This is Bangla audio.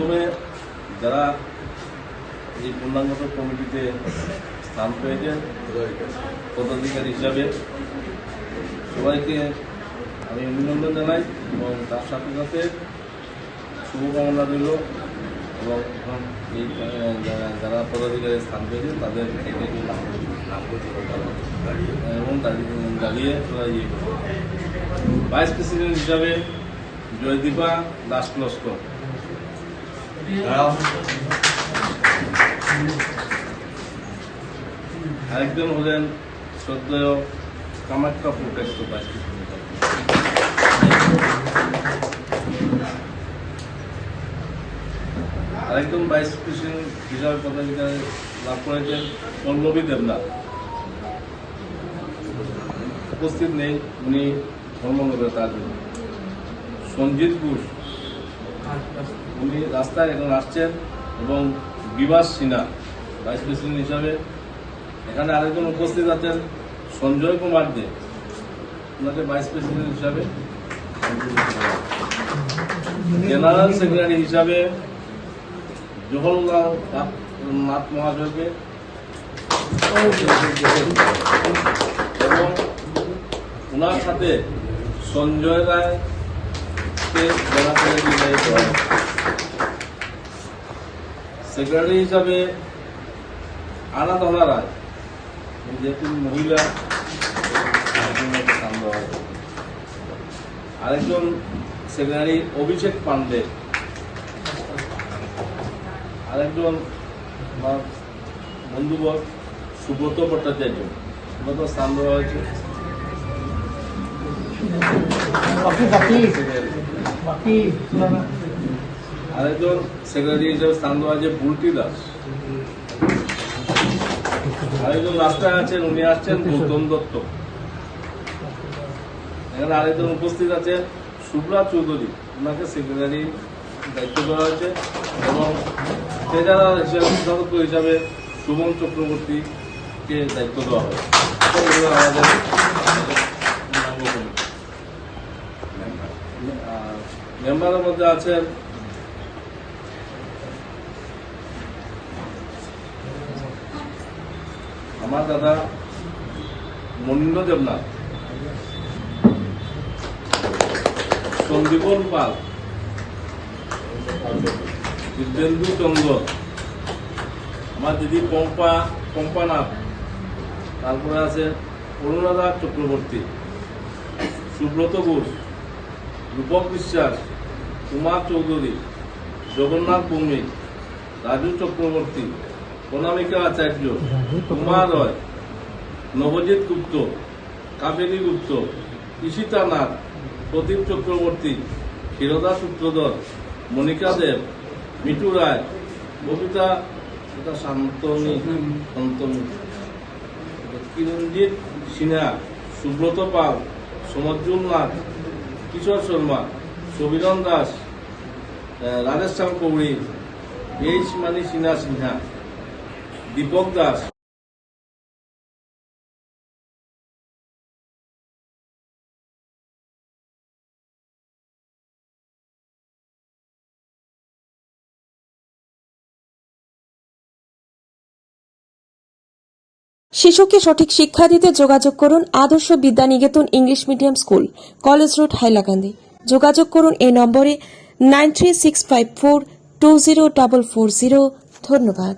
প্রথমে যারা এই পূর্ণাঙ্গত কমিটিতে স্থান পেয়েছেন, পদাধিকারী হিসাবে সবাইকে আমি অভিনন্দন জানাই এবং তার সাথে সাথে শুভকামনা রইল এবং এই যারা- পদাধিকারী স্থান পেয়েছেন, তাদের এবং দাঁড়িয়ে- ইয়ে ভাইস প্রেসিডেন্ট হিসাবে জয়দীপা দাস লস্কর। আরেকজন হলেন শ্রদ্ধেয় কামাখ্যা ভাইস আরেকজন ভাইস প্রেসিডেন্ট হিসাবে পদাধিকার লাভ করেছেন পল্লবী দেবনাথ। উপস্থিত নেই, উনি ধর্মনগরে তার সঞ্জিত ঘোষ। উনি রাস্তায় এখন আসছেন এবং বিভাস সিনহা ভাইস প্রেসিডেন্ট হিসাবে। এখানে আরেকজন উপস্থিত আছেন সঞ্জয় কুমার দে, ওনাকে ভাইস প্রেসিডেন্ট হিসাবে। জেনারেল সেক্রেটারি হিসাবে জওহরলাল নাথ মহাশয়কে। এবং ওনার সাথে সঞ্জয় রায়কে জেলা সেক্রেটারি। সেক্রেটারি হিসাবে আরাধনা রায় যেহেতু মহিলা। আরেকজন সেক্রেটারি অভিষেক পান্ডে আরেকজন আমার বন্ধুবর সুব্রত ভট্টাচার্য সুব্রত স্থান দেওয়া হয়েছে বাকি বাকি বাকি আরেকজন সেক্রেটারি হিসেবে স্থান দেওয়া হয়েছে বুলটি দাস। আরেকজন রাস্তায় আছেন, উনি আসছেন গৌতম দত্ত। এখানে আরেকজন উপস্থিত আছে সুব্রা চৌধুরী। ওনাকে সেক্রেটারি দায়িত্ব দেওয়া হয়েছে এবং ট্রেজারার হিসাবে সদস্য হিসাবে সুমন চক্রবর্তীকে দায়িত্ব দেওয়া হয় আমাদের মেম্বারের মধ্যে আছেন আমার দাদা মনীন্দ্র দেবনাথ। সন্দীপন পাল। দিব্যেন্দু চন্দ্র। আমার দিদি পম্পা, পম্পানাথ। তারপরে আছে অরুণাদা চক্রবর্তী। সুব্রত ঘোষ। রূপক বিশ্বাস। কুমার চৌধুরী। জগন্নাথ ভৌমিক। রাজু চক্রবর্তী। প্রণামিকা আচার্য রয় নবজিৎ গুপ্ত কাবেরী গুপ্ত ঈশিতা নাথ প্রদীপ চক্রবর্তী ক্ষীরদা সূত্রধর মনিকা দেব মিঠু রায় ববিতা এটা শান্তনী শান্তনী। কিরঞ্জিত সিনহা সুব্রত পাল সমজ্জুল নাথ কিশোর শর্মা সবিরন দাস আহ, রাজেশ কৌড়ি এইচ মানি সিনহা সিনহা। দীপক দাস। শিশুকে সঠিক শিক্ষা দিতে যোগাযোগ করুন Adarsh Vidyaniketan English medium school, college road, Hailakandi. যোগাযোগ করুন এই নম্বরে nine three six five four two zero double four zero. ধন্যবাদ।